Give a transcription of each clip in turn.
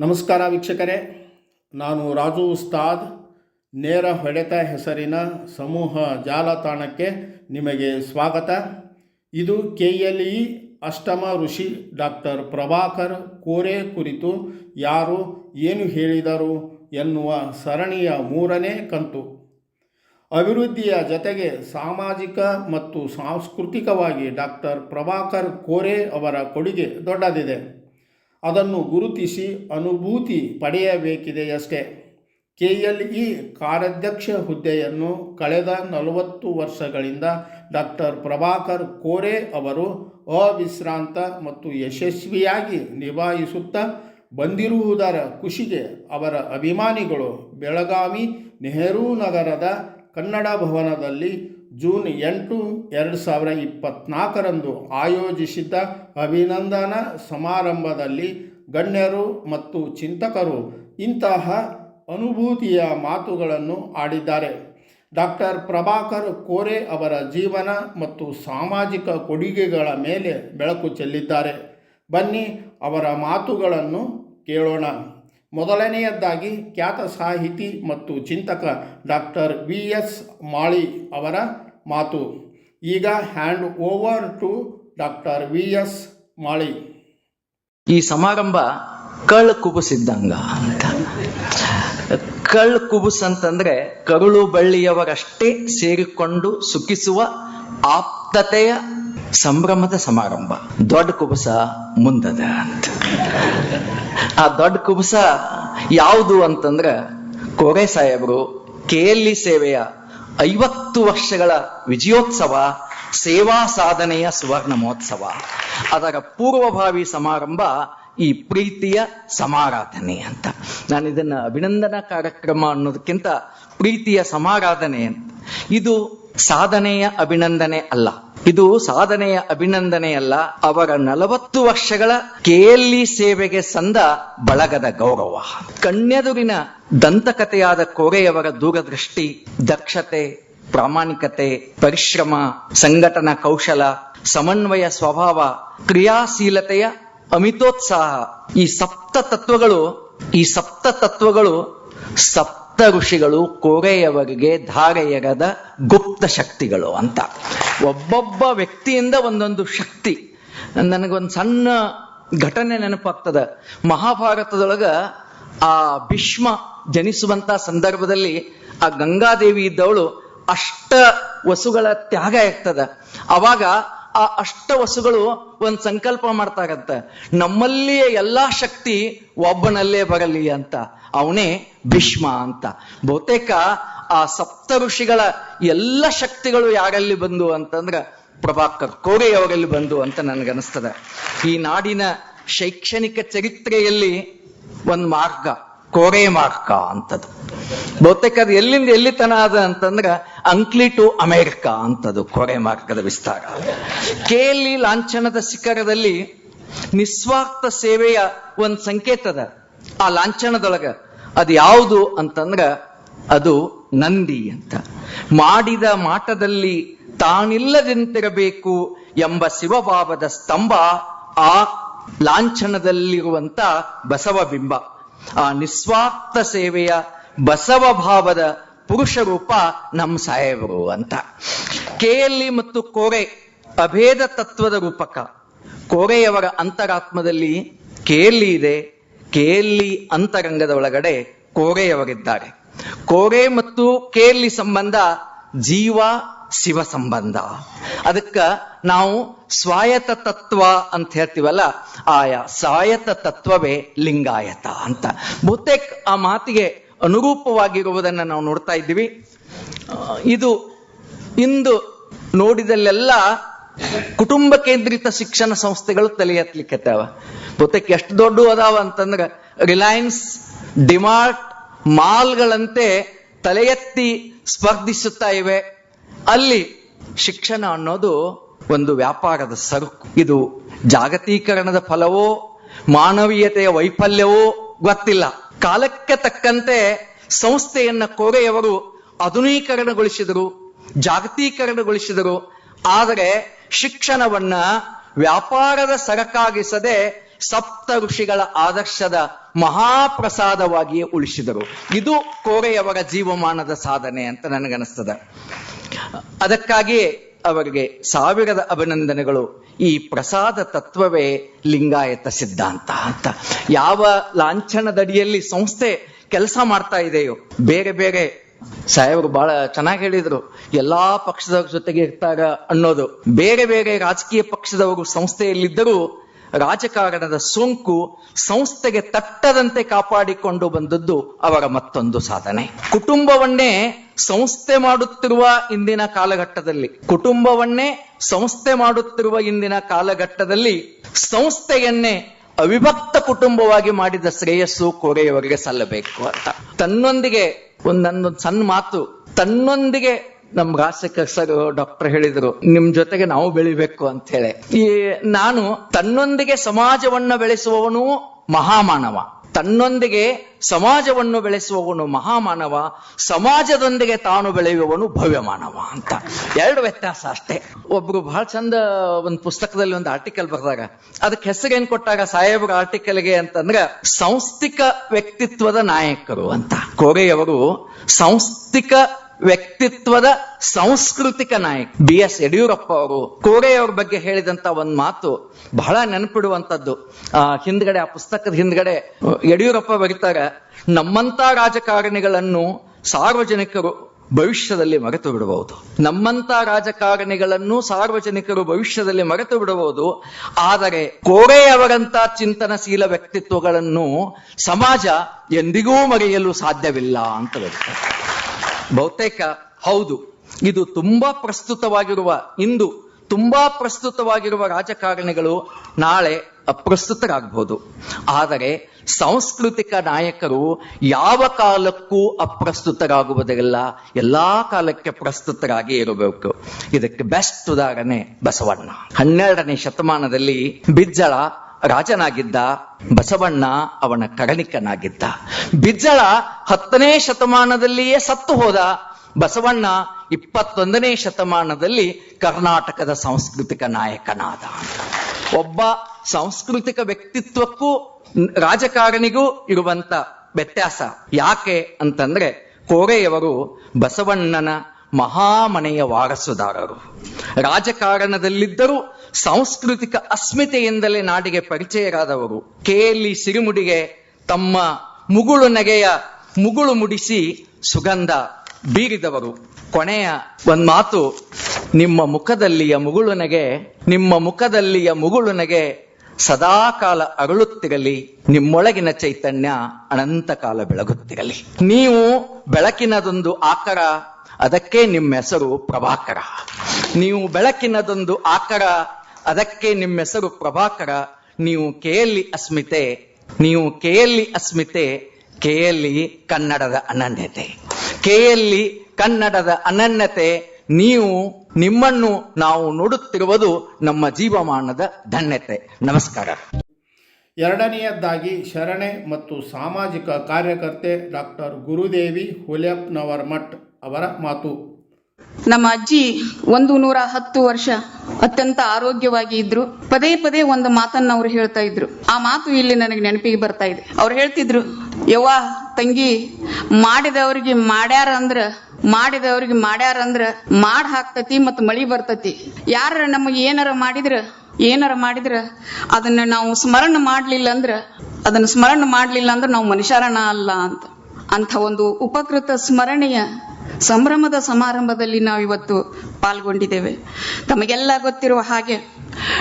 ನಮಸ್ಕಾರ ವೀಕ್ಷಕರೇ. ನಾನು ರಾಜು ಉಸ್ತಾದ್. ನೇರ ಹೊಡೆತ ಹೆಸರಿನ ಸಮೂಹ ಜಾಲತಾಣಕ್ಕೆ ನಿಮಗೆ ಸ್ವಾಗತ. ಇದು ಕೆ ಎಲ್ ಇ ಅಷ್ಟಮ ಋಷಿ ಡಾಕ್ಟರ್ ಪ್ರಭಾಕರ್ ಕೋರೆ ಕುರಿತು ಯಾರು ಏನು ಹೇಳಿದರು ಎನ್ನುವ ಸರಣಿಯ ಮೂರನೇ ಕಂತು. ಅಭಿವೃದ್ಧಿಯ ಜತೆಗೆ ಸಾಮಾಜಿಕ ಮತ್ತು ಸಾಂಸ್ಕೃತಿಕವಾಗಿ ಡಾಕ್ಟರ್ ಪ್ರಭಾಕರ್ ಕೋರೆ ಅವರ ಕೊಡುಗೆ ದೊಡ್ಡದಿದೆ. ಅದನ್ನು ಗುರುತಿಸಿ ಅನುಭೂತಿ ಪಡೆಯಬೇಕಿದೆಯಷ್ಟೇ ಕೆ ಎಲ್ ಇ ಕಾರ್ಯಾಧ್ಯಕ್ಷ ಹುದ್ದೆಯನ್ನು ಕಳೆದ ನಲವತ್ತು ವರ್ಷಗಳಿಂದ ಡಾಕ್ಟರ್ ಪ್ರಭಾಕರ್ ಕೋರೆ ಅವರು ಅವಿಶ್ರಾಂತ ಮತ್ತು ಯಶಸ್ವಿಯಾಗಿ ನಿಭಾಯಿಸುತ್ತಾ ಬಂದಿರುವುದರ ಖುಷಿಗೆ ಅವರ ಅಭಿಮಾನಿಗಳು ಬೆಳಗಾವಿ ನೆಹರೂ ನಗರದ ಕನ್ನಡ ಭವನದಲ್ಲಿ ಜೂನ್ ಎಂಟು ಎರಡು ಸಾವಿರ ಇಪ್ಪತ್ತ್ನಾಲ್ಕರಂದು ಆಯೋಜಿಸಿದ್ದ ಅಭಿನಂದನಾ ಸಮಾರಂಭದಲ್ಲಿ ಗಣ್ಯರು ಮತ್ತು ಚಿಂತಕರು ಇಂತಹ ಅನುಭೂತಿಯ ಮಾತುಗಳನ್ನು ಆಡಿದ್ದಾರೆ. ಡಾಕ್ಟರ್ ಪ್ರಭಾಕರ್ ಕೋರೆ ಅವರ ಜೀವನ ಮತ್ತು ಸಾಮಾಜಿಕ ಕೊಡುಗೆಗಳ ಮೇಲೆ ಬೆಳಕು ಚೆಲ್ಲಿದ್ದಾರೆ. ಬನ್ನಿ ಅವರ ಮಾತುಗಳನ್ನು ಕೇಳೋಣ. ಮೊದಲನೆಯದಾಗಿ ಖ್ಯಾತ ಸಾಹಿತಿ ಮತ್ತು ಚಿಂತಕ ಡಾಕ್ಟರ್ ವಿ ಎಸ್ ಮಾಳಿ ಅವರ ಮಾತು. ಈಗ hand over to doctor V S Mali ಈ ಸಮಾರಂಭ ಕಳ್ ಕುಬುಸಿದ್ದಂಗ ಅಂತ. ಕಳ್ ಕುಬುಸ್ ಅಂತಂದ್ರೆ ಕರುಳು ಬಳ್ಳಿಯವರಷ್ಟೇ ಸೇರಿಕೊಂಡು ಸುಖಿಸುವ ಆಪ್ತತೆಯ ಸಂಭ್ರಮದ ಸಮಾರಂಭ. ದೊಡ್ಡ ಕುಬುಸ ಮುಂದದ ಅಂತ. ಆ ದೊಡ್ಡ ಕುಬುಸ ಯಾವುದು ಅಂತಂದ್ರ ಕೋರೆ ಸಾಹೇಬರು ಕೆಎಲ್ಇ ಸೇವೆಯ ಐವತ್ತು ವರ್ಷಗಳ ವಿಜಯೋತ್ಸವ, ಸೇವಾ ಸಾಧನೆಯ ಸುವರ್ಣ ಮಹೋತ್ಸವ ಅದರ ಪೂರ್ವಭಾವಿ ಸಮಾರಂಭ ಈ ಪ್ರೀತಿಯ ಸಮಾರಾಧನೆ ಅಂತ. ನಾನು ಇದನ್ನ ಅಭಿನಂದನಾ ಕಾರ್ಯಕ್ರಮ ಅನ್ನೋದಕ್ಕಿಂತ ಪ್ರೀತಿಯ ಸಮಾರಾಧನೆ ಅಂತ. ಇದು ಸಾಧನೆಯ ಅಭಿನಂದನೆ ಅಲ್ಲ. ಇದು ಸಾಧನೆಯ ಅಭಿನಂದನೆಯಲ್ಲ, ಅವರ ನಲವತ್ತು ವರ್ಷಗಳ ಕೆಎಲ್ಇ ಸೇವೆಗೆ ಸಂದ ಬಳಗದ ಗೌರವ. ಕಣ್ಣೆದುರಿನ ದಂತಕತೆಯಾದ ಕೋರೆಯವರ ದೂರದೃಷ್ಟಿ, ದಕ್ಷತೆ, ಪ್ರಾಮಾಣಿಕತೆ, ಪರಿಶ್ರಮ, ಸಂಘಟನಾ ಕೌಶಲ, ಸಮನ್ವಯ ಸ್ವಭಾವ, ಕ್ರಿಯಾಶೀಲತೆಯ ಅಮಿತೋತ್ಸಾಹ, ಈ ಸಪ್ತ ತತ್ವಗಳು, ಈ ಸಪ್ತ ತತ್ವಗಳು ಸಪ್ತ ಋಷಿಗಳು ಕೋರೆಯವರಿಗೆ ಧಾರೆಯರದ ಗುಪ್ತ ಶಕ್ತಿಗಳು ಅಂತ. ಒಬ್ಬೊಬ್ಬ ವ್ಯಕ್ತಿಯಿಂದ ಒಂದೊಂದು ಶಕ್ತಿ. ನನಗೊಂದು ಸಣ್ಣ ಘಟನೆ ನೆನಪಾಗ್ತದ. ಮಹಾಭಾರತದೊಳಗ ಆ ಭೀಷ್ಮ ಜನಿಸುವಂತ ಸಂದರ್ಭದಲ್ಲಿ ಆ ಗಂಗಾದೇವಿ ಇದ್ದವಳು ಅಷ್ಟ ವಸುಗಳ ತ್ಯಾಗ ಆಗ್ತದ ಅವಾಗ ಆ ಅಷ್ಟ ವಸುಗಳು ಒಂದ್ ಸಂಕಲ್ಪ ಮಾಡ್ತಾರಂತ ನಮ್ಮಲ್ಲಿಯ ಎಲ್ಲಾ ಶಕ್ತಿ ಒಬ್ಬನಲ್ಲೇ ಬರಲಿ ಅಂತ. ಅವನೇ ಭೀಷ್ಮ ಅಂತ. ಬಹುತೇಕ ಆ ಸಪ್ತ ಋಷಿಗಳ ಎಲ್ಲ ಶಕ್ತಿಗಳು ಯಾರಲ್ಲಿ ಬಂದು ಅಂತಂದ್ರ ಪ್ರಭಾಕರ್ ಕೋರೆಯವರಲ್ಲಿ ಬಂದು ಅಂತ ನನಗನ್ನಿಸ್ತದ. ಈ ನಾಡಿನ ಶೈಕ್ಷಣಿಕ ಚರಿತ್ರೆಯಲ್ಲಿ ಒಂದ್ ಮಾರ್ಗ. ಕೋರೆ ಮಾರ್ಕ ಅಂತದು. ಬಹುತೇಕ ಅದು ಎಲ್ಲಿಂದ ಎಲ್ಲಿ ತನ ಅದ ಅಂತಂದ್ರ ಅಂಕ್ಲಿ ಟು ಅಮೆರಿಕ ಅಂತದು ಕೊರೆ ಮಾರ್ಗದ ವಿಸ್ತಾರ. ಕೇಲಿ ಲಾಂಛನದ ಶಿಖರದಲ್ಲಿ ನಿಸ್ವಾರ್ಥ ಸೇವೆಯ ಒಂದ್ ಸಂಕೇತದ ಆ ಲಾಂಛನದೊಳಗ ಅದು ಯಾವುದು ಅಂತಂದ್ರ ಅದು ನಂದಿ ಅಂತ. ಮಾಡಿದ ಮಾಟದಲ್ಲಿ ತಾನಿಲ್ಲದಂತಿರಬೇಕು ಎಂಬ ಶಿವಭಾವದ ಸ್ತಂಭ ಆ ಲಾಂಛನದಲ್ಲಿರುವಂತ ಬಸವ ಬಿಂಬ. ಆ ನಿಸ್ವಾರ್ಥ ಸೇವೆಯ ಬಸವ ಭಾವದ ಪುರುಷ ರೂಪ ನಮ್ಮ ಸಾಹೇಬರು ಅಂತ. ಕೆಎಲ್ಇ ಮತ್ತು ಕೋರೆ ಅಭೇದ ತತ್ವದ ರೂಪಕ. ಕೋರೆಯವರ ಅಂತರಾತ್ಮದಲ್ಲಿ ಕೆಎಲ್ಇ ಇದೆ ಕೆಎಲ್ಇ ಅಂತರಂಗದ ಒಳಗಡೆ ಕೋರೆಯವರಿದ್ದಾರೆ. ಕೋರೆ ಮತ್ತು ಕೆಎಲ್ಇ ಸಂಬಂಧ ಜೀವ ಶಿವ ಸಂಬಂಧ ಅದಕ್ಕ ನಾವು ಸ್ವಾಯತ ತತ್ವ ಅಂತ ಹೇಳ್ತೀವಲ್ಲ, ಆಯಾ ಸ್ವಾಯತ ತತ್ವವೇ ಲಿಂಗಾಯತ ಅಂತ. ಬಹುತೇಕ ಆ ಮಾತಿಗೆ ಅನುರೂಪವಾಗಿರುವುದನ್ನ ನಾವು ನೋಡ್ತಾ ಇದ್ದೀವಿ. ಇದು ಇಂದು ನೋಡಿದಲ್ಲೆಲ್ಲ ಕುಟುಂಬ ಕೇಂದ್ರಿತ ಶಿಕ್ಷಣ ಸಂಸ್ಥೆಗಳು ತಲೆ ಎತ್ತಲಿಕ್ಕತ್ತಾವ ಬಹುತೇಕ ಎಷ್ಟು ದೊಡ್ಡ ಅದಾವ ಅಂತಂದ್ರ ರಿಲಯನ್ಸ್, ಡಿಮಾರ್ಟ್ ಮಾಲ್ಗಳಂತೆ ತಲೆ ಎತ್ತಿ ಸ್ಪರ್ಧಿಸುತ್ತಾ ಇವೆ. ಅಲ್ಲಿ ಶಿಕ್ಷಣ ಅನ್ನೋದು ಒಂದು ವ್ಯಾಪಾರದ ಸರಕು. ಇದು ಜಾಗತೀಕರಣದ ಫಲವೋ, ಮಾನವೀಯತೆಯ ವೈಫಲ್ಯವೋ ಗೊತ್ತಿಲ್ಲ. ಕಾಲಕ್ಕೆ ತಕ್ಕಂತೆ ಸಂಸ್ಥೆಯನ್ನ ಕೋರೆಯವರು ಆಧುನೀಕರಣಗೊಳಿಸಿದರು, ಜಾಗತೀಕರಣಗೊಳಿಸಿದರು. ಆದರೆ ಶಿಕ್ಷಣವನ್ನ ವ್ಯಾಪಾರದ ಸರಕಾಗಿಸದೆ ಸಪ್ತ ಋಷಿಗಳ ಆದರ್ಶದ ಮಹಾಪ್ರಸಾದವಾಗಿಯೇ ಉಳಿಸಿದರು. ಇದು ಕೋರೆಯವರ ಜೀವಮಾನದ ಸಾಧನೆ ಅಂತ ನನಗನಿಸ್ತದೆ ಅದಕ್ಕಾಗಿಯೇ ಅವರಿಗೆ ಸಾವಿರದ ಅಭಿನಂದನೆಗಳು. ಈ ಪ್ರಸಾದ ತತ್ವವೇ ಲಿಂಗಾಯತ ಸಿದ್ಧಾಂತ ಅಂತ. ಯಾವ ಲಾಂಛನದಡಿಯಲ್ಲಿ ಸಂಸ್ಥೆ ಕೆಲಸ ಮಾಡ್ತಾ ಇದೆಯೋ, ಬೇರೆ ಬೇರೆ, ಸಾಹೇಬರು ಬಹಳ ಚೆನ್ನಾಗಿ ಹೇಳಿದ್ರು. ಎಲ್ಲಾ ಪಕ್ಷದವ್ರ ಜೊತೆಗೆ ಇರ್ತಾರ ಅನ್ನೋದು. ಬೇರೆ ಬೇರೆ ರಾಜಕೀಯ ಪಕ್ಷದವರು ಸಂಸ್ಥೆಯಲ್ಲಿದ್ದರೂ ರಾಜಕಾರಣದ ಸೋಂಕು ಸಂಸ್ಥೆಗೆ ತಟ್ಟದಂತೆ ಕಾಪಾಡಿಕೊಂಡು ಬಂದದ್ದು ಅವರ ಮತ್ತೊಂದು ಸಾಧನೆ. ಕುಟುಂಬವನ್ನೇ ಸಂಸ್ಥೆ ಮಾಡುತ್ತಿರುವ ಇಂದಿನ ಕಾಲಘಟ್ಟದಲ್ಲಿ, ಕುಟುಂಬವನ್ನೇ ಸಂಸ್ಥೆ ಮಾಡುತ್ತಿರುವ ಇಂದಿನ ಕಾಲಘಟ್ಟದಲ್ಲಿ ಸಂಸ್ಥೆಯನ್ನೇ ಅವಿಭಕ್ತ ಕುಟುಂಬವಾಗಿ ಮಾಡಿದ ಶ್ರೇಯಸ್ಸು ಕೋರೆಯವರಿಗೆ ಸಲ್ಲಬೇಕು ಅಂತ. ತನ್ನೊಂದಿಗೆ ಒಂದೊಂದು ಸಣ್ಣ ಮಾತು, ತನ್ನೊಂದಿಗೆ ನಮ್ ರಾಜಶೇಖರ್ ಸರ್ ಡಾಕ್ಟರ್ ಹೇಳಿದ್ರು, ನಿಮ್ ಜೊತೆಗೆ ನಾವು ಬೆಳಿಬೇಕು ಅಂತ ಹೇಳಿ. ಈ ನಾನು ತನ್ನೊಂದಿಗೆ ಸಮಾಜವನ್ನ ಬೆಳೆಸುವವನು ಮಹಾಮಾನವ. ತನ್ನೊಂದಿಗೆ ಸಮಾಜವನ್ನು ಬೆಳೆಸುವವನು ಮಹಾಮಾನವ, ಸಮಾಜದೊಂದಿಗೆ ತಾನು ಬೆಳೆಯುವವನು ಭವ್ಯ ಮಾನವ ಅಂತ. ಎರಡು ವ್ಯತ್ಯಾಸ ಅಷ್ಟೇ. ಒಬ್ರು ಬಹಳ ಚಂದ ಒಂದು ಪುಸ್ತಕದಲ್ಲಿ ಒಂದು ಆರ್ಟಿಕಲ್ ಬರೆದಾಗ, ಅದಕ್ಕೆ ಹೆಸರೇನ್ ಕೊಟ್ಟಾಗ ಸಾಹೇಬ್ರ ಆರ್ಟಿಕಲ್ಗೆ ಅಂತಂದ್ರೆ, ಸಾಂಸ್ಥಿಕ ವ್ಯಕ್ತಿತ್ವದ ನಾಯಕರು ಅಂತ. ಕೋರೆಯವರು, ಸಾಂಸ್ಥಿಕ ವ್ಯಕ್ತಿತ್ವದ ಸಾಂಸ್ಕೃತಿಕ ನಾಯಕ. ಬಿ. ಎಸ್. ಯಡಿಯೂರಪ್ಪ ಅವರು ಕೋರೆಯವ್ರ ಬಗ್ಗೆ ಹೇಳಿದಂತ ಒಂದ್ ಮಾತು ಬಹಳ ನೆನಪಿಡುವಂತದ್ದು. ಆ, ಹಿಂದ್ಗಡೆ, ಆ ಪುಸ್ತಕದ ಹಿಂದ್ಗಡೆ ಯಡಿಯೂರಪ್ಪ ಬರೀತಾರೆ, ನಮ್ಮಂತ ರಾಜಕಾರಣಿಗಳನ್ನು ಸಾರ್ವಜನಿಕರು ಭವಿಷ್ಯದಲ್ಲಿ ಮರೆತು ಬಿಡಬಹುದು. ನಮ್ಮಂತ ರಾಜಕಾರಣಿಗಳನ್ನು ಸಾರ್ವಜನಿಕರು ಭವಿಷ್ಯದಲ್ಲಿ ಮರೆತು ಬಿಡಬಹುದು. ಆದರೆ ಕೋರೆಯವರಂತ ಚಿಂತನಶೀಲ ವ್ಯಕ್ತಿತ್ವಗಳನ್ನು ಸಮಾಜ ಎಂದಿಗೂ ಮರೆಯಲು ಸಾಧ್ಯವಿಲ್ಲ ಅಂತ ಬರೀತಾರೆ ಬಹುತೇಕ ಹೌದು. ಇದು ತುಂಬಾ ಪ್ರಸ್ತುತವಾಗಿರುವ, ಇಂದು ತುಂಬಾ ಪ್ರಸ್ತುತವಾಗಿರುವ ರಾಜಕಾರಣಿಗಳು ನಾಳೆ ಅಪ್ರಸ್ತುತರಾಗಬಹುದು ಆದರೆ ಸಾಂಸ್ಕೃತಿಕ ನಾಯಕರು ಯಾವ ಕಾಲಕ್ಕೂ ಅಪ್ರಸ್ತುತರಾಗುವುದಿಲ್ಲ ಎಲ್ಲಾ ಕಾಲಕ್ಕೆ ಪ್ರಸ್ತುತರಾಗಿ ಇರಬೇಕು. ಇದಕ್ಕೆ ಬೆಸ್ಟ್ ಉದಾಹರಣೆ ಬಸವಣ್ಣ. ಹನ್ನೆರಡನೇ ಶತಮಾನದಲ್ಲಿ ಬಿಜ್ಜಳ ರಾಜನಾಗಿದ್ದ ಬಸವಣ್ಣ ಅವನ ಕರಣಿಕನಾಗಿದ್ದ ಬಿಜ್ಜಳ ಹತ್ತನೇ ಶತಮಾನದಲ್ಲಿಯೇ ಸತ್ತು ಹೋದ ಬಸವಣ್ಣ ಇಪ್ಪತ್ತೊಂದನೇ ಶತಮಾನದಲ್ಲಿ ಕರ್ನಾಟಕದ ಸಾಂಸ್ಕೃತಿಕ ನಾಯಕನಾದ. ಒಬ್ಬ ಸಾಂಸ್ಕೃತಿಕ ವ್ಯಕ್ತಿತ್ವಕ್ಕೂ ರಾಜಕಾರಣಿಗೂ ಇರುವಂತ ವ್ಯತ್ಯಾಸ ಯಾಕೆ ಅಂತಂದ್ರೆ ಕೋರೆಯವರು ಬಸವಣ್ಣನ ಮಹಾಮನೆಯ ವಾರಸುದಾರರು. ರಾಜಕಾರಣದಲ್ಲಿದ್ದರೂ ಸಾಂಸ್ಕೃತಿಕ ಅಸ್ಮಿತೆಯಿಂದಲೇ ನಾಡಿಗೆ ಪರಿಚಯರಾದವರು. ಕೆಎಲ್ಲಿ ಸಿರಿಮುಡಿಗೆ ತಮ್ಮ ಮುಗುಳು ನಗೆಯ ಮುಗುಳು ಮುಡಿಸಿ ಸುಗಂಧ ಬೀರಿದವರು. ಕೊನೆಯ ಒಂದ್ ಮಾತು, ನಿಮ್ಮ ಮುಖದಲ್ಲಿಯ ಮುಗುಳು ನಗೆ, ನಿಮ್ಮ ಮುಖದಲ್ಲಿಯ ಮುಗುಳು ನೆಗೆ ಸದಾಕಾಲ ಅರಳುತ್ತಿರಲಿ, ನಿಮ್ಮೊಳಗಿನ ಚೈತನ್ಯ ಅನಂತ ಕಾಲ ಬೆಳಗುತ್ತಿರಲಿ. ನೀವು ಬೆಳಕಿನದೊಂದು ಆಕರ, ಅದಕ್ಕೆ ನಿಮ್ಮ ಹೆಸರು ಪ್ರಭಾಕರ. ನೀವು ಬೆಳಕಿನದೊಂದು ಆಕರ ಅದಕ್ಕೆ ನಿಮ್ಮ ಹೆಸರು ಪ್ರಭಾಕರ. ನೀವು ಕೆಯಲ್ಲಿ ಅಸ್ಮಿತೆ. ನೀವು ಕೆಯಲ್ಲಿ ಅಸ್ಮಿತೆ. ಕೆಯಲ್ಲಿ ಕನ್ನಡದ ಅನನ್ಯತೆ. ಕೆಯಲ್ಲಿ ಕನ್ನಡದ ಅನನ್ಯತೆ. ನೀವು ನಿಮ್ಮನ್ನು ನಾವು ನೋಡುತ್ತಿರುವುದು ನಮ್ಮ ಜೀವಮಾನದ ಧನ್ಯತೆ. ನಮಸ್ಕಾರ. ಎರಡನೆಯದ್ದಾಗಿ ಶರಣೆ ಮತ್ತು ಸಾಮಾಜಿಕ ಕಾರ್ಯಕರ್ತೆ ಡಾಕ್ಟರ್ ಗುರುದೇವಿ ಹುಲಿಯಪ್ಪನವರ್ ಮಠ್ ಅವರ ಮಾತು. ನಮ್ಮ ಅಜ್ಜಿ ಒಂದು ನೂರ ಹತ್ತು ವರ್ಷ ಅತ್ಯಂತ ಆರೋಗ್ಯವಾಗಿ ಇದ್ರು. ಪದೇ ಪದೇ ಒಂದು ಮಾತನ್ನ ಅವ್ರು ಹೇಳ್ತಾ ಇದ್ರು. ಆ ಮಾತು ಇಲ್ಲಿ ನನಗೆ ನೆನಪಿಗೆ ಬರ್ತಾ ಇದೆ. ಅವ್ರು ಹೇಳ್ತಿದ್ರು, ಯವ್ವ, ತಂಗಿ, ಮಾಡಿದವ್ರಿಗೆ ಮಾಡ್ಯಾರ ಅಂದ್ರ, ಮಾಡಿದವ್ರಿಗೆ ಮಾಡ್ಯಾರ ಅಂದ್ರ ಮಾಡ್ ಹಾಕ್ತತಿ ಮತ್ತ ಮಳಿ ಬರ್ತತಿ. ಯಾರ ನಮಗೆ ಏನಾರ ಮಾಡಿದ್ರ ಏನಾರ ಮಾಡಿದ್ರ, ಅದನ್ನ ನಾವು ಸ್ಮರಣ ಮಾಡ್ಲಿಲ್ಲ ಅಂದ್ರ, ಅದನ್ನ ಸ್ಮರಣ ಮಾಡ್ಲಿಲ್ಲ ಅಂದ್ರ ನಾವು ಮನುಷ್ಯರಣ ಅಲ್ಲ ಅಂತ. ಅಂತ ಒಂದು ಉಪಕೃತ ಸ್ಮರಣೆಯ ಸಂಭ್ರಮದ ಸಮಾರಂಭದಲ್ಲಿ ನಾವು ಇವತ್ತು ಪಾಲ್ಗೊಂಡಿದ್ದೇವೆ. ತಮಗೆಲ್ಲ ಗೊತ್ತಿರುವ ಹಾಗೆ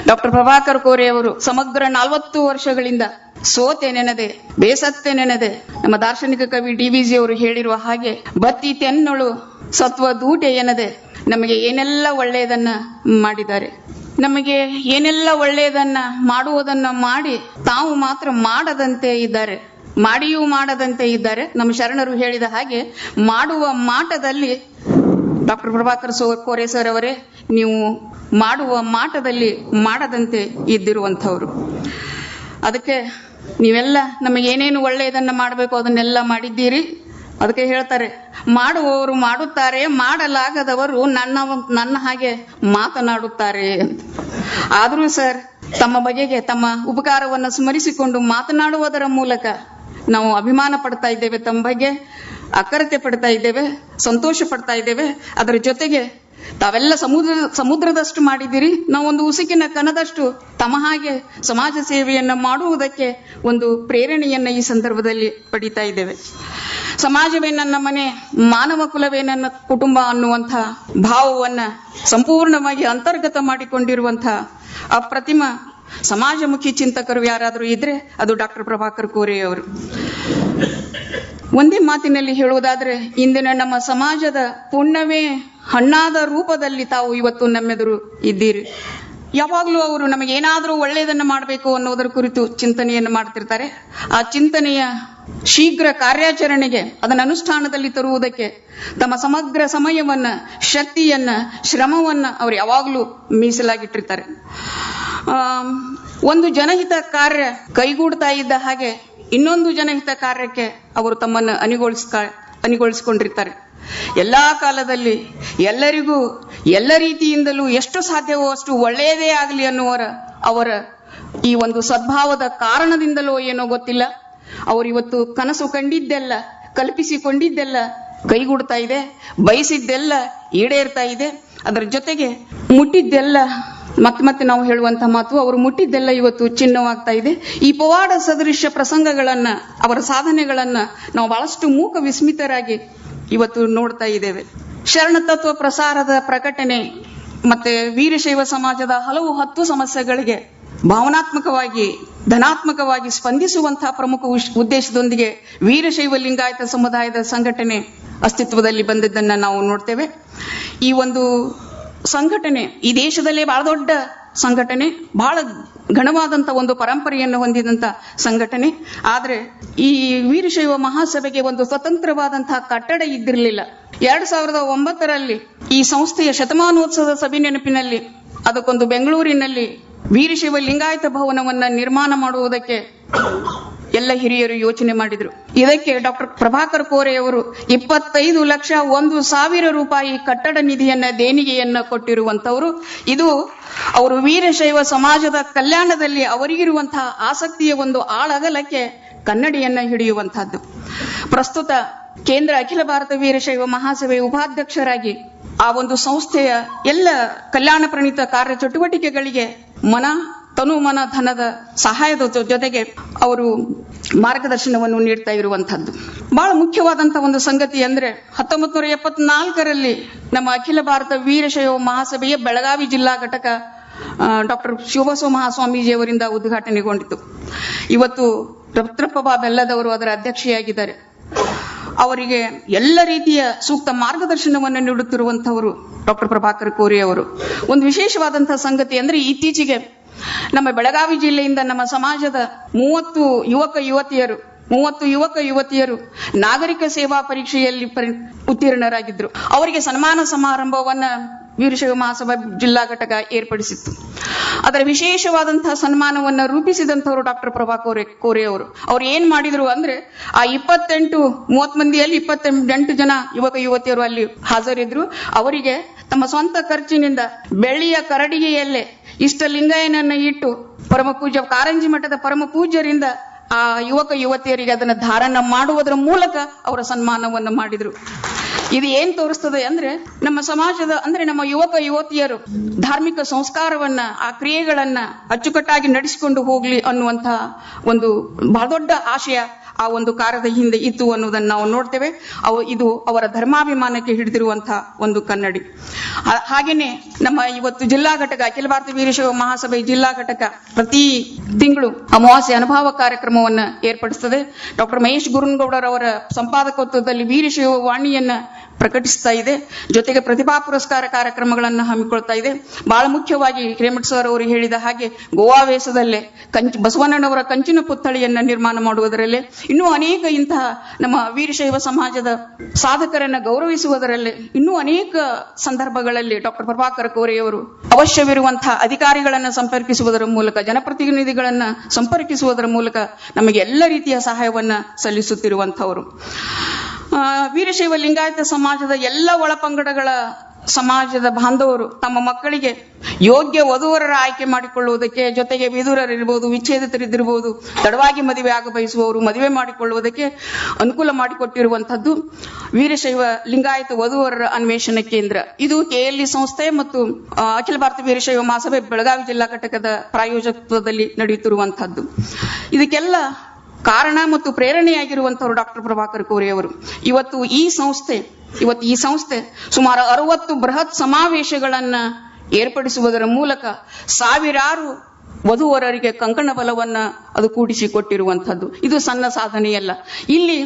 ಡಾಕ್ಟರ್ ಪ್ರಭಾಕರ್ ಕೋರೆ ಅವರು ಸಮಗ್ರ ನಲವತ್ತು ವರ್ಷಗಳಿಂದ ಸೋತೆ ನೆನೆದೆ, ಬೇಸತ್ತೆ ನೆನೆದೆ, ನಮ್ಮ ದಾರ್ಶನಿಕ ಕವಿ ಡಿ ವಿಜಿ ಅವರು ಹೇಳಿರುವ ಹಾಗೆ ಬತ್ತಿ ತೆನ್ನೊಳು ಸತ್ವ ದೂಟೆ ಎನ್ನದೆ ನಮಗೆ ಏನೆಲ್ಲ ಒಳ್ಳೆಯದನ್ನ ಮಾಡಿದ್ದಾರೆ. ನಮಗೆ ಏನೆಲ್ಲ ಒಳ್ಳೆಯದನ್ನ ಮಾಡುವುದನ್ನ ಮಾಡಿ ತಾವು ಮಾತ್ರ ಮಾಡದಂತೆ ಇದ್ದಾರೆ. ಮಾಡಿಯೂ ಮಾಡದಂತೆ ಇದ್ದಾರೆ. ನಮ್ಮ ಶರಣರು ಹೇಳಿದ ಹಾಗೆ ಮಾಡುವ ಮಾಟದಲ್ಲಿ ಡಾಕ್ಟರ್ ಪ್ರಭಾಕರ್ ಕೋರೆ ಸರ್ ಅವರೇ ನೀವು ಮಾಡುವ ಮಾಟದಲ್ಲಿ ಮಾಡದಂತೆ ಇದ್ದಿರುವಂಥವ್ರು. ಅದಕ್ಕೆ ನೀವೆಲ್ಲ ನಮಗೆ ಏನೇನು ಒಳ್ಳೆಯದನ್ನ ಮಾಡಬೇಕು ಅದನ್ನೆಲ್ಲ ಮಾಡಿದ್ದೀರಿ? ಅದಕ್ಕೆ ಹೇಳ್ತಾರೆ, ಮಾಡುವವರು ಮಾಡುತ್ತಾರೆ, ಮಾಡಲಾಗದವರು ನನ್ನ ನನ್ನ ಹಾಗೆ ಮಾತನಾಡುತ್ತಾರೆ ಅಂತ. ಆದರೂ ಸರ್, ತಮ್ಮ ಬಗೆಗೆ ತಮ್ಮ ಉಪಕಾರವನ್ನು ಸ್ಮರಿಸಿಕೊಂಡು ಮಾತನಾಡುವುದರ ಮೂಲಕ ನಾವು ಅಭಿಮಾನ ಪಡ್ತಾ ಇದ್ದೇವೆ ತಮ್ಮ ಬಗ್ಗೆ ಅಕ್ಕರತೆ ಪಡ್ತಾ ಇದ್ದೇವೆ, ಸಂತೋಷ ಪಡ್ತಾ ಇದ್ದೇವೆ. ಅದರ ಜೊತೆಗೆ ತಾವೆಲ್ಲ ಸಮುದ್ರ, ಸಮುದ್ರದಷ್ಟು ಮಾಡಿದ್ದೀರಿ. ನಾವು ಒಂದು ಉಸುಕಿನ ಕನದಷ್ಟು ತಮ್ಮ ಹಾಗೆ ಸಮಾಜ ಸೇವೆಯನ್ನು ಮಾಡುವುದಕ್ಕೆ ಒಂದು ಪ್ರೇರಣೆಯನ್ನ ಈ ಸಂದರ್ಭದಲ್ಲಿ ಪಡಿತಾ ಇದ್ದೇವೆ. ಸಮಾಜವೇ ನನ್ನ ಮನೆ, ಮಾನವ ಕುಲವೇ ನನ್ನ ಕುಟುಂಬ ಅನ್ನುವಂಥ ಭಾವವನ್ನ ಸಂಪೂರ್ಣವಾಗಿ ಅಂತರ್ಗತ ಮಾಡಿಕೊಂಡಿರುವಂತಹ ಅಪ್ರತಿಮ ಸಮಾಜಮುಖಿ ಚಿಂತಕರು ಯಾರಾದರೂ ಇದ್ರೆ ಅದು ಡಾಕ್ಟರ್ ಪ್ರಭಾಕರ್ ಕೋರೆ ಅವರು. ಒಂದೇ ಮಾತಿನಲ್ಲಿ ಹೇಳುವುದಾದ್ರೆ, ಇಂದಿನ ನಮ್ಮ ಸಮಾಜದ ಪುಣ್ಯವೇ ಹಣ್ಣಾದ ರೂಪದಲ್ಲಿ ತಾವು ಇವತ್ತು ನಮ್ಮೆದುರು ಇದ್ದೀರಿ. ಯಾವಾಗಲೂ ಅವರು ನಮಗೆ ಏನಾದರೂ ಒಳ್ಳೆಯದನ್ನು ಮಾಡಬೇಕು ಅನ್ನೋದರ ಕುರಿತು ಚಿಂತನೆಯನ್ನು ಮಾಡ್ತಿರ್ತಾರೆ. ಆ ಚಿಂತನೆಯ ಶೀಘ್ರ ಕಾರ್ಯಾಚರಣೆಗೆ, ಅದನ್ನು ಅನುಷ್ಠಾನದಲ್ಲಿ ತರುವುದಕ್ಕೆ, ತಮ್ಮ ಸಮಗ್ರ ಸಮಯವನ್ನ, ಶಕ್ತಿಯನ್ನ, ಶ್ರಮವನ್ನ ಅವರು ಯಾವಾಗಲೂ ಮೀಸಲಾಗಿಟ್ಟಿರ್ತಾರೆ. ಒಂದು ಜನಹಿತ ಕಾರ್ಯ ಕೈಗೂಡ್ತಾ ಇದ್ದ ಹಾಗೆ ಇನ್ನೊಂದು ಜನಹಿತ ಕಾರ್ಯಕ್ಕೆ ಅವರು ತಮ್ಮನ್ನು ಅನಿಗೊಳಿಸ್ಕ, ಅನಿಗೊಳಿಸಿಕೊಂಡಿರ್ತಾರೆ. ಎಲ್ಲಾ ಕಾಲದಲ್ಲಿ ಎಲ್ಲರಿಗೂ, ಎಲ್ಲ ರೀತಿಯಿಂದಲೂ ಎಷ್ಟು ಸಾಧ್ಯವೋ ಅಷ್ಟು ಒಳ್ಳೆಯದೇ ಆಗಲಿ ಅನ್ನುವರ, ಅವರ ಈ ಒಂದು ಸದ್ಭಾವದ ಕಾರಣದಿಂದಲೋ ಏನೋ ಗೊತ್ತಿಲ್ಲ. ಅವರು ಇವತ್ತು ಕನಸು ಕಂಡಿದ್ದೆಲ್ಲ, ಕಲ್ಪಿಸಿಕೊಂಡಿದ್ದೆಲ್ಲ, ಕೈಗೂಡ್ತಾ ಇದೆ, ಬಯಸಿದ್ದೆಲ್ಲ ಈಡೇರ್ತಾ ಇದೆ. ಅದರ ಜೊತೆಗೆ ಮುಟ್ಟಿದ್ದೆಲ್ಲ ಮತ್ತೆ ಮತ್ತೆ ನಾವು ಹೇಳುವಂತ ಮಾತು, ಅವರು ಮುಟ್ಟಿದ್ದೆಲ್ಲ ಇವತ್ತು ಚಿನ್ನವಾಗ್ತಾ ಇದೆ. ಈ ಪವಾಡ ಸದೃಶ್ಯ ಪ್ರಸಂಗಗಳನ್ನ, ಅವರ ಸಾಧನೆಗಳನ್ನ ನಾವು ಬಹಳಷ್ಟು ಮೂಕ ವಿಸ್ಮಿತರಾಗಿ ಇವತ್ತು ನೋಡ್ತಾ ಇದ್ದೇವೆ. ಶರಣ ತತ್ವ ಪ್ರಸಾರದ ಪ್ರಕಟಣೆ, ಮತ್ತೆ ವೀರಶೈವ ಸಮಾಜದ ಹಲವು ಹತ್ತು ಸಮಸ್ಯೆಗಳಿಗೆ ಭಾವನಾತ್ಮಕವಾಗಿ, ಧನಾತ್ಮಕವಾಗಿ ಸ್ಪಂದಿಸುವಂತಹ ಪ್ರಮುಖ ಉದ್ದೇಶದೊಂದಿಗೆ ವೀರಶೈವ ಲಿಂಗಾಯತ ಸಮುದಾಯದ ಸಂಘಟನೆ ಅಸ್ತಿತ್ವದಲ್ಲಿ ಬಂದಿದ್ದನ್ನ ನಾವು ನೋಡ್ತೇವೆ. ಈ ಒಂದು ಸಂಘಟನೆ, ಈ ದೇಶದಲ್ಲೇ ಬಹಳ ದೊಡ್ಡ ಸಂಘಟನೆ, ಬಹಳ ಘನವಾದಂತ ಒಂದು ಪರಂಪರೆಯನ್ನು ಹೊಂದಿದಂತ ಸಂಘಟನೆ. ಆದರೆ ಈ ವೀರಶೈವ ಮಹಾಸಭೆಗೆ ಒಂದು ಸ್ವತಂತ್ರವಾದಂತಹ ಕಟ್ಟಡ ಇದ್ದಿರಲಿಲ್ಲ. ಎರಡ್ ಸಾವಿರದ ಒಂಬತ್ತರಲ್ಲಿ ಈ ಸಂಸ್ಥೆಯ ಶತಮಾನೋತ್ಸವದ ಸಭೆ ನೆನಪಿನಲ್ಲಿ, ಅದಕ್ಕೊಂದು ಬೆಂಗಳೂರಿನಲ್ಲಿ ವೀರಶೈವ ಲಿಂಗಾಯತ ಭವನವನ್ನ ನಿರ್ಮಾಣ ಮಾಡುವುದಕ್ಕೆ ಎಲ್ಲ ಹಿರಿಯರು ಯೋಚನೆ ಮಾಡಿದ್ರು. ಇದಕ್ಕೆ ಡಾಕ್ಟರ್ ಪ್ರಭಾಕರ್ ಕೋರೆ ಅವರು ಇಪ್ಪತ್ತೈದು ಲಕ್ಷ ಒಂದು ಸಾವಿರ ರೂಪಾಯಿ ಕಟ್ಟಡ ನಿಧಿಯನ್ನ, ದೇಣಿಗೆಯನ್ನ ಕೊಟ್ಟಿರುವಂತವರು ಇದು ಅವರು ವೀರಶೈವ ಸಮಾಜದ ಕಲ್ಯಾಣದಲ್ಲಿ ಅವರಿಗಿರುವಂತಹ ಆಸಕ್ತಿಯ ಒಂದು ಆಳಗಲಕ್ಕೆ ಕನ್ನಡಿಯನ್ನ ಹಿಡಿಯುವಂತಹದ್ದು ಪ್ರಸ್ತುತ ಕೇಂದ್ರ ಅಖಿಲ ಭಾರತ ವೀರಶೈವ ಮಹಾಸಭೆ ಉಪಾಧ್ಯಕ್ಷರಾಗಿ ಆ ಒಂದು ಸಂಸ್ಥೆಯ ಎಲ್ಲ ಕಲ್ಯಾಣ ಪ್ರಣೀತ ಕಾರ್ಯ ಚಟುವಟಿಕೆಗಳಿಗೆ ಮನ, ತನು ಮನ ಧನದ ಸಹಾಯದ ಜೊತೆಗೆ ಅವರು ಮಾರ್ಗದರ್ಶನವನ್ನು ನೀಡ್ತಾ ಇರುವಂತಹದ್ದು ಬಹಳ ಮುಖ್ಯವಾದಂತಹ ಒಂದು ಸಂಗತಿ ಅಂದ್ರೆ ಹತ್ತೊಂಬತ್ ನೂರ ಎಪ್ಪತ್ನಾಲ್ಕರಲ್ಲಿ ನಮ್ಮ ಅಖಿಲ ಭಾರತ ವೀರಶೈವ ಮಹಾಸಭೆಯ ಬೆಳಗಾವಿ ಜಿಲ್ಲಾ ಘಟಕ ಡಾಕ್ಟರ್ ಶಿವಬಸವ ಮಹಾಸ್ವಾಮೀಜಿಯವರಿಂದ ಉದ್ಘಾಟನೆಗೊಂಡಿತು. ಇವತ್ತು ರತ್ನಪ್ರಭಾ ಬೆಲ್ಲದವರು ಅದರ ಅಧ್ಯಕ್ಷೆಯಾಗಿದ್ದಾರೆ. ಅವರಿಗೆ ಎಲ್ಲ ರೀತಿಯ ಸೂಕ್ತ ಮಾರ್ಗದರ್ಶನವನ್ನು ನೀಡುತ್ತಿರುವಂತವರು ಡಾಕ್ಟರ್ ಪ್ರಭಾಕರ್ ಕೋರಿ ಅವರು. ಒಂದು ವಿಶೇಷವಾದಂತಹ ಸಂಗತಿ ಅಂದ್ರೆ ಇತ್ತೀಚೆಗೆ ನಮ್ಮ ಬೆಳಗಾವಿ ಜಿಲ್ಲೆಯಿಂದ ನಮ್ಮ ಸಮಾಜದ ಮೂವತ್ತು ಯುವಕ ಯುವತಿಯರು, ಮೂವತ್ತು ಯುವಕ ಯುವತಿಯರು ನಾಗರಿಕ ಸೇವಾ ಪರೀಕ್ಷೆಯಲ್ಲಿ ಪರಿ- ಉತ್ತೀರ್ಣರಾಗಿದ್ರು. ಅವರಿಗೆ ಸನ್ಮಾನ ಸಮಾರಂಭವನ್ನ ವೀರಶೈವ ಮಹಾಸಭಾ ಜಿಲ್ಲಾ ಘಟಕ ಏರ್ಪಡಿಸಿತ್ತು. ಅದರ ವಿಶೇಷವಾದಂತಹ ಸನ್ಮಾನವನ್ನ ರೂಪಿಸಿದಂತವರು ಡಾಕ್ಟರ್ ಪ್ರಭಾ ಕೋರೆ ಕೋರೆ ಅವರು ಅವ್ರು ಏನ್ ಮಾಡಿದ್ರು ಅಂದ್ರೆ ಆ ಇಪ್ಪತ್ತೆಂಟು ಮೂವತ್ ಮಂದಿಯಲ್ಲಿ ಇಪ್ಪತ್ತೆಂಟು ಜನ ಯುವಕ ಯುವತಿಯರು ಅಲ್ಲಿ ಹಾಜರಿದ್ರು. ಅವರಿಗೆ ತಮ್ಮ ಸ್ವಂತ ಖರ್ಚಿನಿಂದ ಬೆಳ್ಳಿಯ ಕರಡಿಗೆಯಲ್ಲೇ ಇಷ್ಟ ಲಿಂಗಾಯನನ್ನ ಇಟ್ಟು ಪರಮ ಪೂಜ್ಯ, ಕಾರಂಜಿ ಮಠದ ಪರಮ ಪೂಜ್ಯರಿಂದ ಆ ಯುವಕ ಯುವತಿಯರಿಗೆ ಅದನ್ನು ಧಾರಣ ಮಾಡುವುದರ ಮೂಲಕ ಅವರ ಸನ್ಮಾನವನ್ನು ಮಾಡಿದ್ರು. ಇದು ಏನ್ ತೋರಿಸ್ತದೆ ಅಂದ್ರೆ ನಮ್ಮ ಸಮಾಜದ, ಅಂದ್ರೆ ನಮ್ಮ ಯುವಕ, ಯುವತಿಯರು ಧಾರ್ಮಿಕ ಸಂಸ್ಕಾರವನ್ನ, ಆ ಕ್ರಿಯೆಗಳನ್ನ ಅಚ್ಚುಕಟ್ಟಾಗಿ ನಡೆಸಿಕೊಂಡು ಹೋಗ್ಲಿ ಅನ್ನುವಂತಹ ಒಂದು ಬಹಳ ದೊಡ್ಡ ಆಶಯ ಆ ಒಂದು ಕಾರದ ಹಿಂದೆ ಇತ್ತು ಅನ್ನೋದನ್ನು ನಾವು ನೋಡ್ತೇವೆ. ಅವು ಇದು ಅವರ ಧರ್ಮಾಭಿಮಾನಕ್ಕೆ ಹಿಡಿದಿರುವಂತಹ ಒಂದು ಕನ್ನಡಿ. ಹಾಗೇನೆ ನಮ್ಮ ಇವತ್ತು ಜಿಲ್ಲಾ ಘಟಕ, ಅಖಿಲ ಭಾರತ ವೀರಶೈವ ಮಹಾಸಭೆ ಜಿಲ್ಲಾ ಘಟಕ ಪ್ರತಿ ತಿಂಗಳು ಅಮಾವಾಸ್ಯ ಅನುಭವ ಕಾರ್ಯಕ್ರಮವನ್ನು ಏರ್ಪಡಿಸುತ್ತದೆ ಡಾಕ್ಟರ್ ಮಹೇಶ್ ಗುರುನ್ಗೌಡರವರ ಸಂಪಾದಕತ್ವದಲ್ಲಿ ವೀರಶೈವ ವಾಣಿಯನ್ನ ಪ್ರಕಟಿಸ್ತಾ ಇದೆ. ಜೊತೆಗೆ ಪ್ರತಿಭಾ ಪುರಸ್ಕಾರ ಕಾರ್ಯಕ್ರಮಗಳನ್ನು ಹಮ್ಮಿಕೊಳ್ತಾ ಇದೆ. ಬಹಳ ಮುಖ್ಯವಾಗಿ ಹಿರೇಮಠ ಸರ್ ಅವರು ಹೇಳಿದ ಹಾಗೆ ಗೋವಾವೇಶದಲ್ಲೇ ಕಂಚ ಬಸವಣ್ಣನವರ ಕಂಚಿನ ಪುತ್ಥಳಿಯನ್ನ ನಿರ್ಮಾಣ ಮಾಡುವುದರಲ್ಲೇ ಇನ್ನೂ ಅನೇಕ ಇಂತಹ ನಮ್ಮ ವೀರಶೈವ ಸಮಾಜದ ಸಾಧಕರನ್ನ ಗೌರವಿಸುವುದರಲ್ಲೇ ಇನ್ನೂ ಅನೇಕ ಸಂದರ್ಭಗಳಲ್ಲಿ ಡಾಕ್ಟರ್ ಪ್ರಭಾಕರ್ ಕೋರೆಯವರು ಅವಶ್ಯವಿರುವಂತಹ ಅಧಿಕಾರಿಗಳನ್ನ ಸಂಪರ್ಕಿಸುವುದರ ಮೂಲಕ ಜನಪ್ರತಿನಿಧಿಗಳನ್ನ ಸಂಪರ್ಕಿಸುವುದರ ಮೂಲಕ ನಮಗೆ ಎಲ್ಲ ರೀತಿಯ ಸಹಾಯವನ್ನ ಸಲ್ಲಿಸುತ್ತಿರುವಂತವರು ಆ, ವೀರಶೈವ ಲಿಂಗಾಯತ ಸಮಾಜದ ಎಲ್ಲ ಒಳಪಂಗಡಗಳ ಸಮಾಜದ ಬಾಂಧವರು ತಮ್ಮ ಮಕ್ಕಳಿಗೆ ಯೋಗ್ಯ ವಧುವರರ ಆಯ್ಕೆ ಮಾಡಿಕೊಳ್ಳುವುದಕ್ಕೆ, ಜೊತೆಗೆ ವಿಧುರರಿರ್ಬೋದು, ವಿಚ್ಛೇದಿತರಿದ್ದಿರ್ಬೋದು, ತಡವಾಗಿ ಮದುವೆ ಆಗ ಬಯಸುವವರು ಮದುವೆ ಮಾಡಿಕೊಳ್ಳುವುದಕ್ಕೆ ಅನುಕೂಲ ಮಾಡಿಕೊಟ್ಟಿರುವಂತಹದ್ದು ವೀರಶೈವ ಲಿಂಗಾಯತ ವಧುವರರ ಅನ್ವೇಷಣೆ ಕೇಂದ್ರ. ಇದು ಕೆಎಲ್ಇ ಸಂಸ್ಥೆ ಮತ್ತು ಅಖಿಲ ಭಾರತ ವೀರಶೈವ ಮಹಾಸಭೆ ಬೆಳಗಾವಿ ಜಿಲ್ಲಾ ಘಟಕದ ಪ್ರಾಯೋಜಕತ್ವದಲ್ಲಿ ನಡೆಯುತ್ತಿರುವಂತಹದ್ದು ಇದಕ್ಕೆಲ್ಲ ಕಾರಣ ಮತ್ತು ಪ್ರೇರಣೆಯಾಗಿರುವಂತವರು ಡಾಕ್ಟರ್ ಪ್ರಭಾಕರ್ ಕೋರೆ ಅವರು. ಇವತ್ತು ಈ ಸಂಸ್ಥೆ, ಇವತ್ತು ಈ ಸಂಸ್ಥೆ ಸುಮಾರು ಅರವತ್ತು ಬೃಹತ್ ಸಮಾವೇಶಗಳನ್ನ ಏರ್ಪಡಿಸುವುದರ ಮೂಲಕ ಸಾವಿರಾರು ವಧುವರರಿಗೆ ಕಂಕಣ ಬಲವನ್ನ ಅದು ಕೂಡಿಸಿ ಕೊಟ್ಟಿರುವಂತದ್ದು ಇದು ಸಣ್ಣ ಸಾಧನೆಯಲ್ಲ. ಇಲ್ಲಿ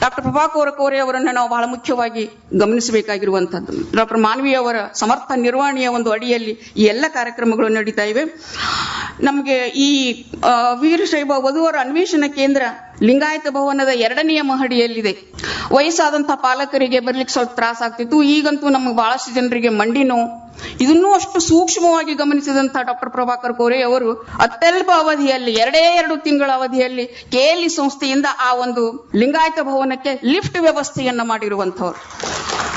ಡಾಕ್ಟರ್ ಪ್ರಭಾಕರ್ ಕೋರೆ ಅವರನ್ನ ನಾವು ಬಹಳ ಮುಖ್ಯವಾಗಿ ಗಮನಿಸಬೇಕಾಗಿರುವಂತದ್ದು ಡಾಕ್ಟರ್ ಮಾನ್ವಿ ಅವರ ಸಮರ್ಥ ನಿರ್ವಹಣೆಯ ಒಂದು ಅಡಿಯಲ್ಲಿ ಈ ಎಲ್ಲ ಕಾರ್ಯಕ್ರಮಗಳು ನಡೀತಾ ಇವೆ. ನಮಗೆ ಈ ವೀರಶೈವ ವಧುವರ ಅನ್ವೇಷಣ ಕೇಂದ್ರ ಲಿಂಗಾಯತ ಭವನದ ಎರಡನೆಯ ಮಹಡಿಯಲ್ಲಿದೆ. ವಯಸ್ಸಾದಂತಹ ಪಾಲಕರಿಗೆ ಬರ್ಲಿಕ್ಕೆ ಸ್ವಲ್ಪ ತ್ರಾಸ ಆಗ್ತಿತ್ತು. ಈಗಂತೂ ನಮಗೆ ಬಹಳಷ್ಟು ಜನರಿಗೆ ಮಂಡಿ ನೋವು. ಇದನ್ನೂ ಅಷ್ಟು ಸೂಕ್ಷ್ಮವಾಗಿ ಗಮನಿಸಿದಂತಹ ಡಾಕ್ಟರ್ ಪ್ರಭಾಕರ್ ಕೋರೆ ಅವರು ಅತ್ಯಲ್ಪ ಅವಧಿಯಲ್ಲಿ, ಎರಡೇ ಎರಡು ತಿಂಗಳ ಅವಧಿಯಲ್ಲಿ ಕೆಎಲ್ಇ ಸಂಸ್ಥೆಯಿಂದ ಆ ಒಂದು ಲಿಂಗಾಯತ ಭವನಕ್ಕೆ ಲಿಫ್ಟ್ ವ್ಯವಸ್ಥೆಯನ್ನ ಮಾಡಿರುವಂತವ್ರು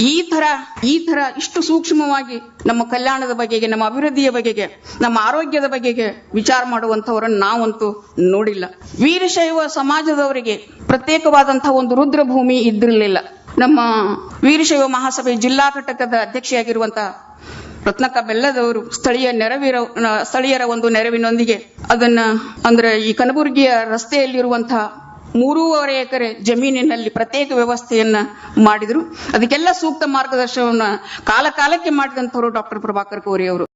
ಈ ತರ ಈ ತರ ಇಷ್ಟು ಸೂಕ್ಷ್ಮವಾಗಿ ನಮ್ಮ ಕಲ್ಯಾಣದ ಬಗೆಗೆ, ನಮ್ಮ ಅಭಿವೃದ್ಧಿಯ ಬಗೆಗೆ, ನಮ್ಮ ಆರೋಗ್ಯದ ಬಗೆಗೆ ವಿಚಾರ ಮಾಡುವಂತವರನ್ನು ನಾವಂತೂ ನೋಡಿಲ್ಲ. ವೀರಶೈವ ಸಮಾಜದವರಿಗೆ ಪ್ರತ್ಯೇಕವಾದಂತಹ ಒಂದು ರುದ್ರಭೂಮಿ ಇದ್ದಿರಲಿಲ್ಲ. ನಮ್ಮ ವೀರಶೈವ ಮಹಾಸಭೆ ಜಿಲ್ಲಾ ಘಟಕದ ಅಧ್ಯಕ್ಷೆಯಾಗಿರುವಂತಹ ರತ್ನಕ ಬೆಲ್ಲದವರು ಸ್ಥಳೀಯ ನೆರವಿರ, ಸ್ಥಳೀಯರ ಒಂದು ನೆರವಿನೊಂದಿಗೆ ಅದನ್ನ, ಅಂದ್ರೆ ಈ ಕನಬುರಗಿಯ ರಸ್ತೆಯಲ್ಲಿರುವಂತಹ ಮೂರೂವರೆ ಎಕರೆ ಜಮೀನಿನಲ್ಲಿ ಪ್ರತ್ಯೇಕ ವ್ಯವಸ್ಥೆಯನ್ನ ಮಾಡಿದ್ರು. ಅದಕ್ಕೆಲ್ಲ ಸೂಕ್ತ ಮಾರ್ಗದರ್ಶನವನ್ನ ಕಾಲಕಾಲಕ್ಕೆ ಮಾಡಿದಂಥವರು ಡಾಕ್ಟರ್ ಪ್ರಭಾಕರ್ ಕೋರಿ ಅವರು.